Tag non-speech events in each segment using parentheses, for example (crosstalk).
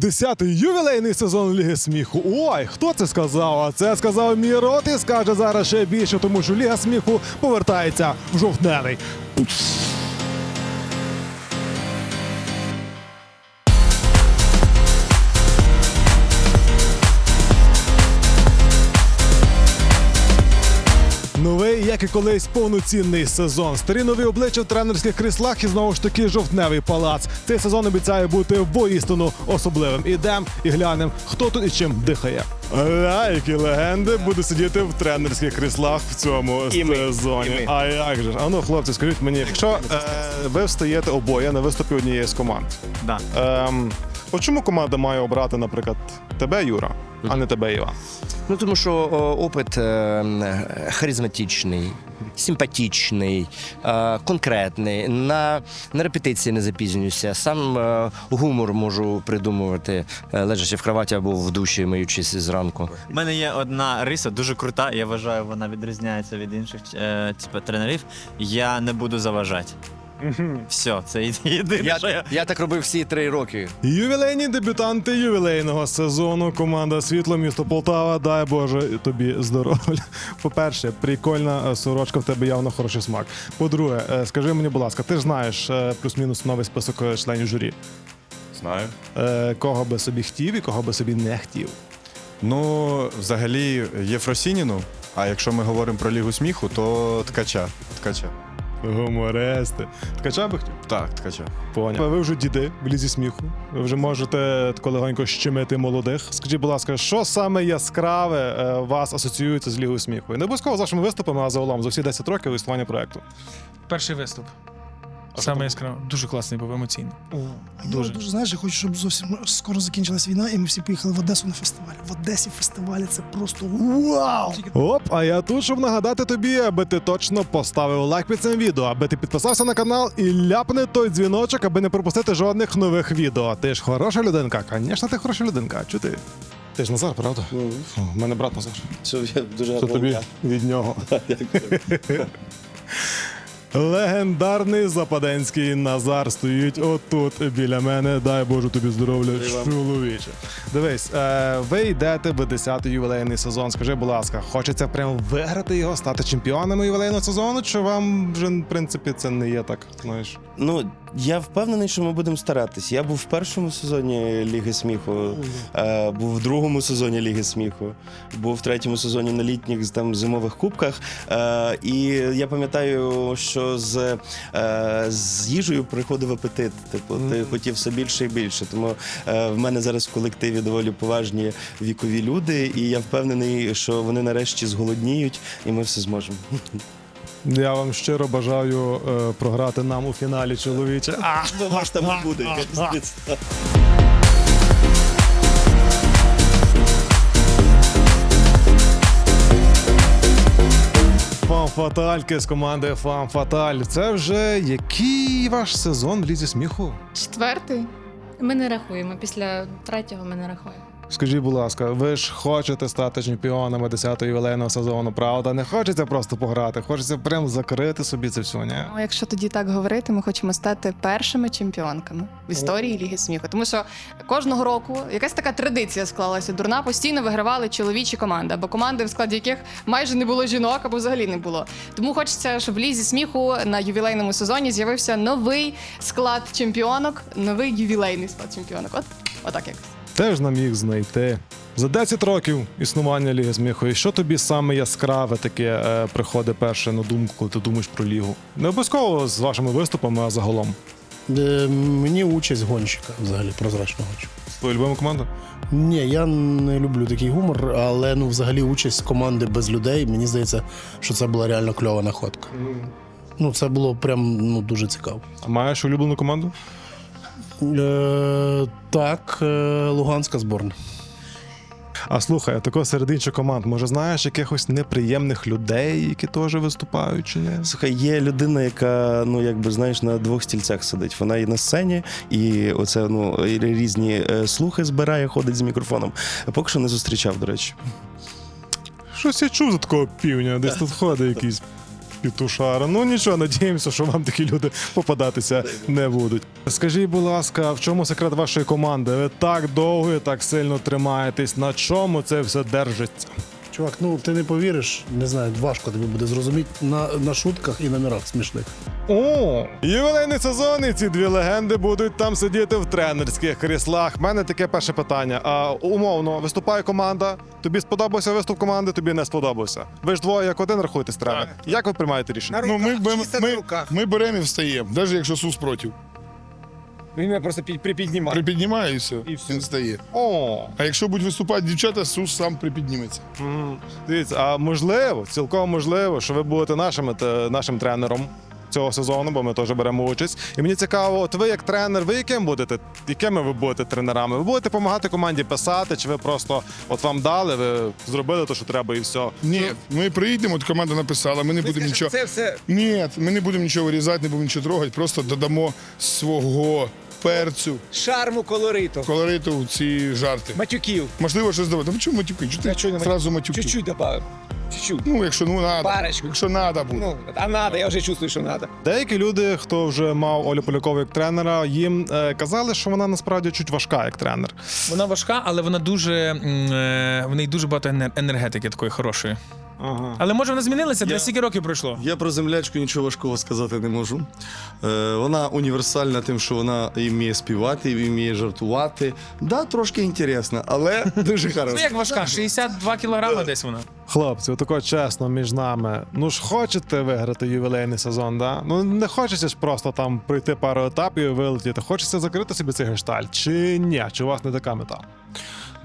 Десятий ювілейний сезон Ліги сміху. Ой, хто це сказав? А це сказав мій рот і скаже зараз ще більше, тому що Ліга сміху повертається в жовтневий. Як і колись, повноцінний сезон. Старі нові обличчя в тренерських кріслах і знову ж таки жовтневий палац. Цей сезон обіцяє бути воістину особливим. Ідем і глянем, хто тут і чим дихає. А які легенди буде сидіти в тренерських кріслах в цьому І ми, сезоні. і ми. А як же ж? А ну, хлопці, скажіть мені, якщо е, ви встаєте обоє на виступі однієї з команд, Да. ем, от чому команда має обрати, наприклад, тебе, Юра, а не тебе, Іва? Ну тому що о, опит е, е, харизматичний, симпатичний, е, конкретний. На, на репетиції не запізнююся. Сам е, гумор можу придумувати, е, лежачи в кроваті або в душі, миючись зранку. У мене є одна риса, дуже крута. Я вважаю, вона відрізняється від інших е, типу, тренерів. Я не буду заважати. Все, це єдине, Я, що я. я так робив всі три роки. Ювілейні дебютанти ювілейного сезону. Команда Світло місто Полтава. Дай Боже тобі здоров'я. (laughs) По-перше, прикольна е, сорочка в тебе явно хороший смак. По-друге, е, скажи мені, будь ласка, ти ж знаєш е, плюс-мінус новий список е, членів журі. Знаю. Е, Кого би собі хотів і кого би собі не хотів. Ну, взагалі, Єфросініну, а якщо ми говоримо про Лігу сміху, то ткача. Ткача. Гумористи. Ткача би хотів? Так, ткача. Поняв. Ви вже діди в лізі сміху. Ви вже можете тако легонько щемити молодих. Скажіть, будь ласка, що саме яскраве е, вас асоціюється з лігою сміху? І не обов'язково з вашими виступами, а загалом за всі 10 років існування проекту. Перший виступ. Саме яскраво. Дуже класний був емоційно. Дуже. Дуже. Я дуже знаєш, я хочу, щоб зовсім скоро закінчилась війна, і ми всі поїхали в Одесу на фестиваль. В Одесі фестивалі це просто вау! Оп, а я тут, щоб нагадати тобі, аби ти точно поставив лайк під цим відео, аби ти підписався на канал і ляпни той дзвіночок, аби не пропустити жодних нових відео. Ти ж хороша людинка. Звісно, ти хороша людинка. Чу ти? Ти ж Назар, правда? Фу, в мене брат Назар. Що я дуже Це тобі від нього. (laughs) Дякую. Легендарний западенський Назар стоїть отут біля мене. Дай Боже тобі здоров'я, чоловіче. Дивись, е, ви йдете в 10-й ювілейний сезон. Скажи, будь ласка, хочеться прям виграти його, стати чемпіонами ювілейного сезону? Чи вам вже в принципі це не є так? Знаєш? Ну я впевнений, що ми будемо старатись. Я був в першому сезоні Ліги сміху, е, був в другому сезоні Ліги сміху, був в третьому сезоні на літніх там зимових кубках. Е, і я пам'ятаю, що з, е, з їжею приходив апетит. Типу, ти хотів все більше і більше. Тому е, в мене зараз в колективі доволі поважні вікові люди, і я впевнений, що вони нарешті зголодніють, і ми все зможемо. (laughs) Я вам щиро бажаю е, програти нам у фіналі, чоловіче. А! Ну, (laughs) може, там і буде. якась Фан Фатальки з команди Фан Фаталь. Це вже який ваш сезон в лізі сміху? Четвертий. Ми не рахуємо. Після третього ми не рахуємо. Скажіть, будь ласка, ви ж хочете стати чемпіонами 10-го ювілейного сезону, правда? Не хочеться просто пограти, хочеться прям закрити собі це все, ні? Ну, якщо тоді так говорити, ми хочемо стати першими чемпіонками в історії Ліги сміху. Тому що кожного року якась така традиція склалася дурна. Постійно вигравали чоловічі команди, або команди, в складі яких майже не було жінок, або взагалі не було. Тому хочеться, щоб в лізі сміху на ювілейному сезоні з'явився новий склад чемпіонок, новий ювілейний склад чемпіонок. От отак якось. Теж нам їх знайти. За 10 років існування Ліги сміху. І що тобі саме яскраве таке е, приходить перше на думку, коли ти думаєш про лігу? Не обов'язково з вашими виступами, а загалом. Е, Мені участь гонщика взагалі прозрачного гонщика. Твоя любима команда? Ні, я не люблю такий гумор, але ну взагалі участь команди без людей. Мені здається, що це була реально кльова находка. Ну, це було прям ну, дуже цікаво. А маєш улюблену команду? Е, так, е, Луганська зборна. А слухай, а такого серед інших команд, може знаєш якихось неприємних людей, які теж виступають чи ні? Слухай, є людина, яка ну якби знаєш на двох стільцях сидить. Вона і на сцені, і оце ну різні е, слухи збирає, ходить з мікрофоном. Поки що не зустрічав, до речі. Щось я чув за такого півня, десь тут ходить якийсь Пітушара. Ну нічого, надіємося, що вам такі люди попадатися не будуть. Скажіть, будь ласка, в чому секрет вашої команди? Ви так довго і так сильно тримаєтесь. На чому це все держиться? Чувак, ну ти не повіриш, не знаю, важко тобі буде зрозуміти на, на шутках і номерах смішних. О, ювілейний сезон, і ці дві легенди будуть там сидіти в тренерських кріслах. У мене таке перше питання. А умовно, виступає команда. Тобі сподобався виступ команди, тобі не сподобався. Ви ж двоє як один рахуєтесь тренер. Як ви приймаєте рішення? Ну, ми, ми, ми, ми беремо і встаємо, навіть якщо Сус проти. Він мене просто під- припіднімає. Припіднімає і все, І все. він стає. О, А якщо будуть виступати дівчата, Сус сам припідніметься. м, дивіться, а можливо, цілком можливо, що ви будете нашим, те- нашим тренером. Цього сезону, бо ми теж беремо участь. І мені цікаво, от ви як тренер, ви яким будете? Якими ви будете тренерами? Ви будете допомагати команді писати, чи ви просто от вам дали, ви зробили те, що треба, і все. Ні, ми приїдемо, от команда написала, ми не Ви будемо скажете, нічого. Це все Ні, ми не будемо нічого вирізати, не будемо нічого трогати, просто додамо свого перцю, шарму колориту. колориту в ці жарти. Матюків. Можливо, щось давати. Ну чому матюки? Чого А чого не зразу матюки? Чуть-чуть добавив. Чуть-чуть. Ну, якщо ну надо. Парочку. Якщо надо буде. Ну, а надо, я вже чувствую, що надо. Деякі люди, хто вже мав Олю Полякову як тренера, їм е, казали, що вона насправді чуть важка як тренер. Вона важка, але вона дуже м, е, в неї дуже багато енер- енергетики такої хорошої. Ага. Але може вона змінилася? Для скільки років пройшло? Я про землячку нічого важкого сказати не можу. Е, вона універсальна тим, що вона і вміє співати, і вміє жартувати. Да, трошки інтересна, але (laughs) дуже Ну хороша. як важка? 62 кілограми десь вона. Хлопці, отако чесно між нами. Ну ж хочете виграти ювілейний сезон, да? Ну не хочеться ж просто там пройти пару етапів і вилетіти. Хочеться закрити собі цей гештальт. Чи ні? Чи у вас не така мета?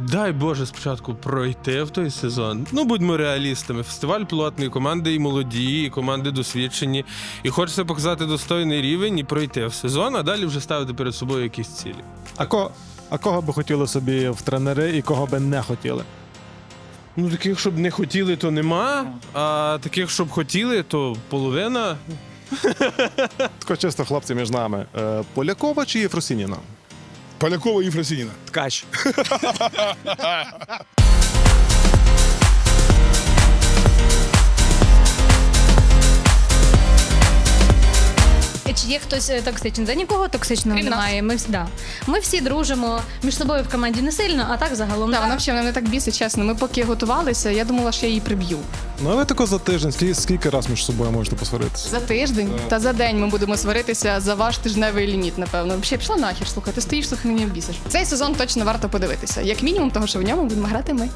Дай Боже спочатку пройти в той сезон. Ну будьмо реалістами. Фестиваль плотний, команди і молоді, і команди досвідчені. І хочеться показати достойний рівень і пройти в сезон, а далі вже ставити перед собою якісь цілі. А, ко... а кого би хотіли собі в тренери і кого би не хотіли? Ну таких, щоб не хотіли, то нема. А таких, щоб хотіли, то половина. Тако чисто хлопці між нами. Е, Полякова чи Єфросініна? Полякова і Фросініна. Ткач. (laughs) Чи є хтось е, токсичний? За нікого токсичного Крім нас. немає. Ми, всі- да. ми всі дружимо між собою в команді не сильно, а так загалом. Да, да. вона взагалі мене так бісить, чесно. Ми поки готувалися, я думала, що я її приб'ю. Ну а ви тако за тиждень, скільки, скільки раз між собою можете посваритися? За тиждень та за день ми будемо сваритися за ваш тижневий ліміт, напевно. Взагалі, пішла нахер, слухай, ти стоїш, слухай, мені бісиш. Цей сезон точно варто подивитися. Як мінімум, того, що в ньому будемо грати ми.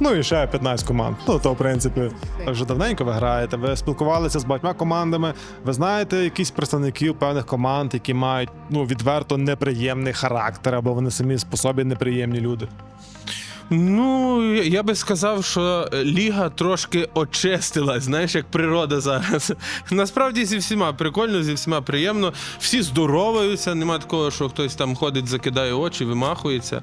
Ну і ще 15 команд. Ну то в принципі вже давненько ви граєте. Ви спілкувалися з багатьма командами. Ви знаєте якісь представників певних команд, які мають ну відверто неприємний характер, або вони самі по собі неприємні люди. Ну, я би сказав, що ліга трошки очистилась, знаєш, як природа зараз. (laughs) Насправді зі всіма прикольно, зі всіма приємно. Всі здороваються, нема такого, що хтось там ходить, закидає очі, вимахується.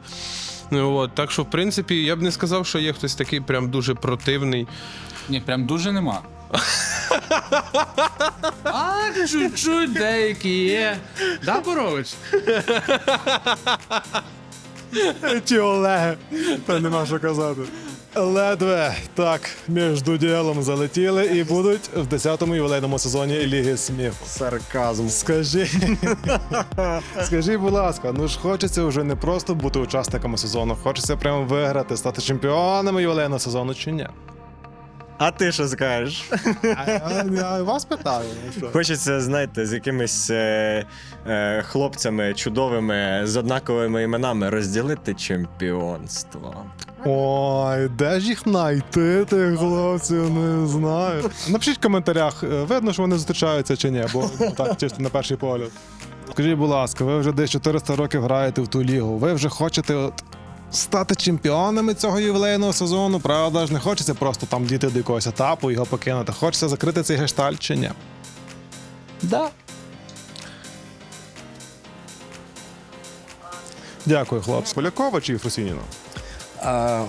Ну, От, так що, в принципі, я б не сказав, що є хтось такий прям дуже противний. Ні, прям дуже нема. (laughs) А, чуть-чуть деякі є. Да, Борович? (laughs) Ті Олег? та нема що казати. Ледве так між ділом залетіли і будуть в 10-му ювілейному сезоні Ліги сміху. Сарказм. Скажи, скажи, будь ласка, ну ж хочеться вже не просто бути учасниками сезону, хочеться прямо виграти, стати чемпіонами ювілейного сезону чи ні? А ти що скажеш? (laughs) Я вас питаю. Хочеться, знаєте, з якимись е, е, хлопцями чудовими з однаковими іменами розділити чемпіонство. Ой, де ж їх знайти, тих хлопців, не знаю. Напишіть в коментарях, е, видно, що вони зустрічаються чи ні, бо так чисто на перший погляд. Скажіть, будь ласка, ви вже десь 400 років граєте в ту лігу. Ви вже хочете от стати чемпіонами цього ювілейного сезону, правда ж? Не хочеться просто там дійти до якогось етапу, його покинути. Хочеться закрити цей гештальт чи ні? Да. Дякую, хлопці. Полякова чи Єфросініна? А,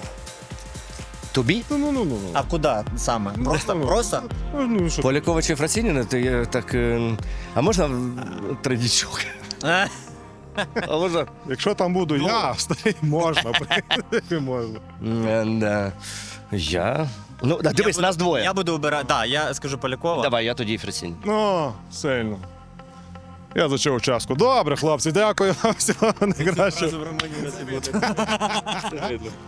тобі? Ну, ну, ну, ну. А куди саме? Просто, просто? Ну, що? Полякова чи Фросініна, то я так. е, А можна в- традічок? Е, А можна? Якщо там буду я, (laughs) старий, можна, в принципі, можна. Да. Я Ну, да, дивись, Я буду- нас двоє. Я буду обирати. Так, я скажу Полякова. Давай, я тоді Фросінь. Ну, сильно. Я зачав часку. Добре, хлопці, дякую вам (laughs) всього найкращого.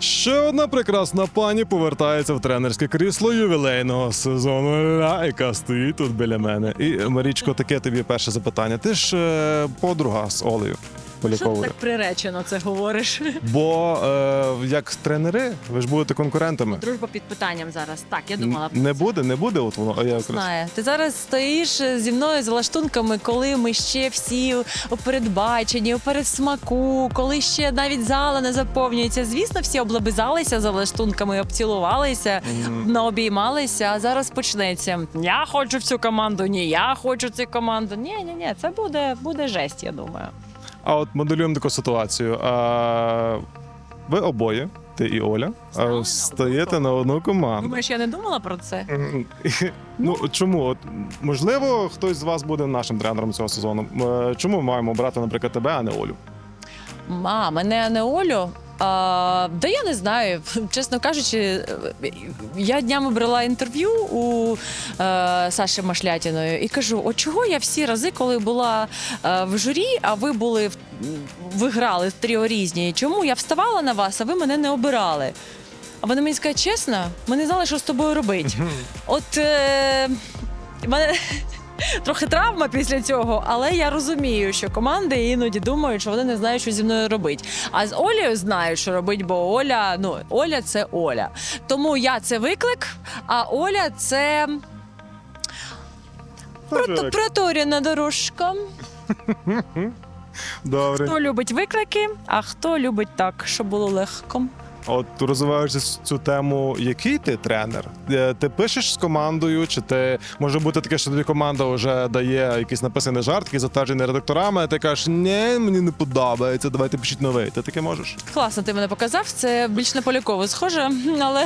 Ще одна прекрасна пані повертається в тренерське крісло ювілейного сезону, ля, яка стоїть тут біля мене. І Марічко, таке тобі перше запитання. Ти ж е, подруга з Олею Поляковою. приречено це говориш? (laughs) Бо е, як тренери, ви ж будете конкурентами. Дружба під питанням зараз. Так, я думала. Не буде, не буде. От воно. А я якраз. Знає, ти зараз стоїш зі мною з лаштунками, коли ми ще всі у передбаченні, у передсмаку, коли ще навіть зала не заповнюється. Звісно, всі облабизалися за лаштунками, обцілувалися, наобіймалися. А зараз почнеться. Я хочу в цю команду, ні, я хочу цю команду. Ні, ні, ні, це буде, буде жесть, я думаю. А от моделюємо таку ситуацію. А, ви обоє, ти і Оля, а, стаєте на одну команду. Думаєш, я не думала про це? (laughs) Ну чому? От, можливо, хтось з вас буде нашим тренером цього сезону. Е, Чому ми маємо брати, наприклад, тебе, а не Олю? Ма, мене не Олю. А, да я не знаю. (laughs) Чесно кажучи, я днями брала інтерв'ю у е, Саші Машлятіної і кажу: от чого я всі рази, коли була е, в журі, а ви були в ви грали в тріо різні, чому я вставала на вас, а ви мене не обирали? А вони мені скажуть, чесно, ми не знали, що з тобою робити. От е, мене трохи травма після цього, але я розумію, що команди іноді думають, що вони не знають, що зі мною робити. А з Олею знають, що робити, бо Оля, ну Оля це Оля. Тому я це виклик, а Оля це прото- проторена дорожка. Добре. Хто любить виклики, а хто любить так, щоб було легко. От розвиваючи цю тему, який ти тренер? Е, Ти пишеш з командою, чи ти може бути таке, що тобі команда вже дає якийсь написаний жарт, який затверджений редакторами, а ти кажеш, ні, мені не подобається, давайте пишіть новий. Ти таке можеш? Класно, ти мене показав. Це більш на поляково схоже, але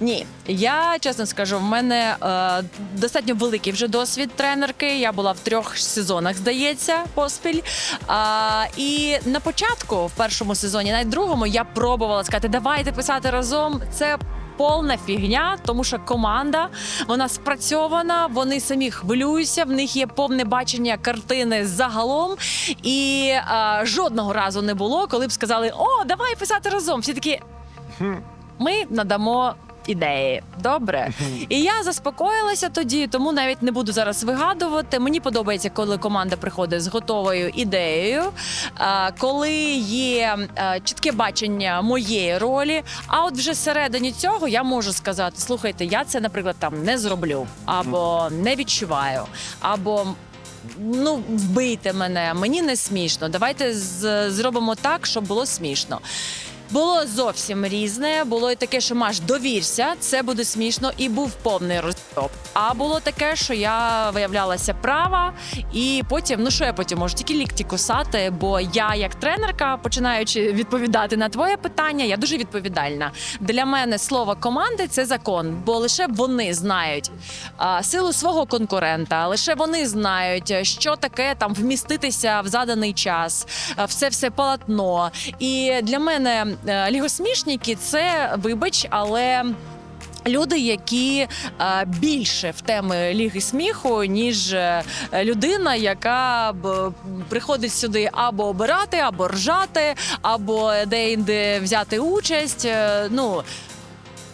ні. Я чесно скажу, в мене е, достатньо великий вже досвід тренерки. Я була в трьох сезонах, здається, поспіль. А, і на початку, в першому сезоні, навіть другому, я пробувала сказати, давайте писати разом. Це Повна фігня, тому що команда вона спрацьована, вони самі хвилюються, в них є повне бачення картини загалом. І а, жодного разу не було, коли б сказали: О, давай писати разом. Всі такі ми надамо. Ідеї добре, і я заспокоїлася тоді, тому навіть не буду зараз вигадувати. Мені подобається, коли команда приходить з готовою ідеєю, коли є чітке бачення моєї ролі. А от вже всередині цього я можу сказати: слухайте, я це, наприклад, там не зроблю, або не відчуваю, або ну вбийте мене, мені не смішно. Давайте зробимо так, щоб було смішно. Було зовсім різне. Було і таке, що Маш, довірся, це буде смішно, і був повний розтоп. А було таке, що я виявлялася права, і потім, ну що я потім можу тільки лікті кусати, бо я, як тренерка, починаючи відповідати на твоє питання, я дуже відповідальна. Для мене слово команди це закон, бо лише вони знають а, силу свого конкурента, лише вони знають, що таке там вміститися в заданий час, все все полотно. І для мене лігосмішники це вибач, але. Люди, які е, більше в теми ліги сміху, ніж е, людина, яка б приходить сюди або обирати, або ржати, або де-інде взяти участь. Е, ну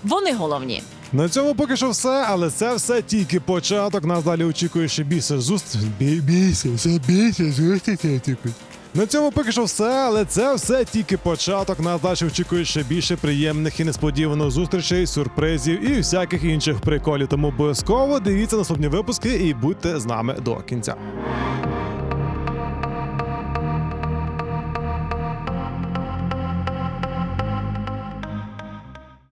вони головні. На цьому поки що все, але це все тільки початок. Нас далі очікує ще більше зустріч. Більше, все більше зустрічей. На цьому поки що все, але це все тільки початок. Нас далі очікує ще більше приємних і несподіваних зустрічей, сюрпризів і всяких інших приколів. Тому обов'язково дивіться наступні випуски і будьте з нами до кінця.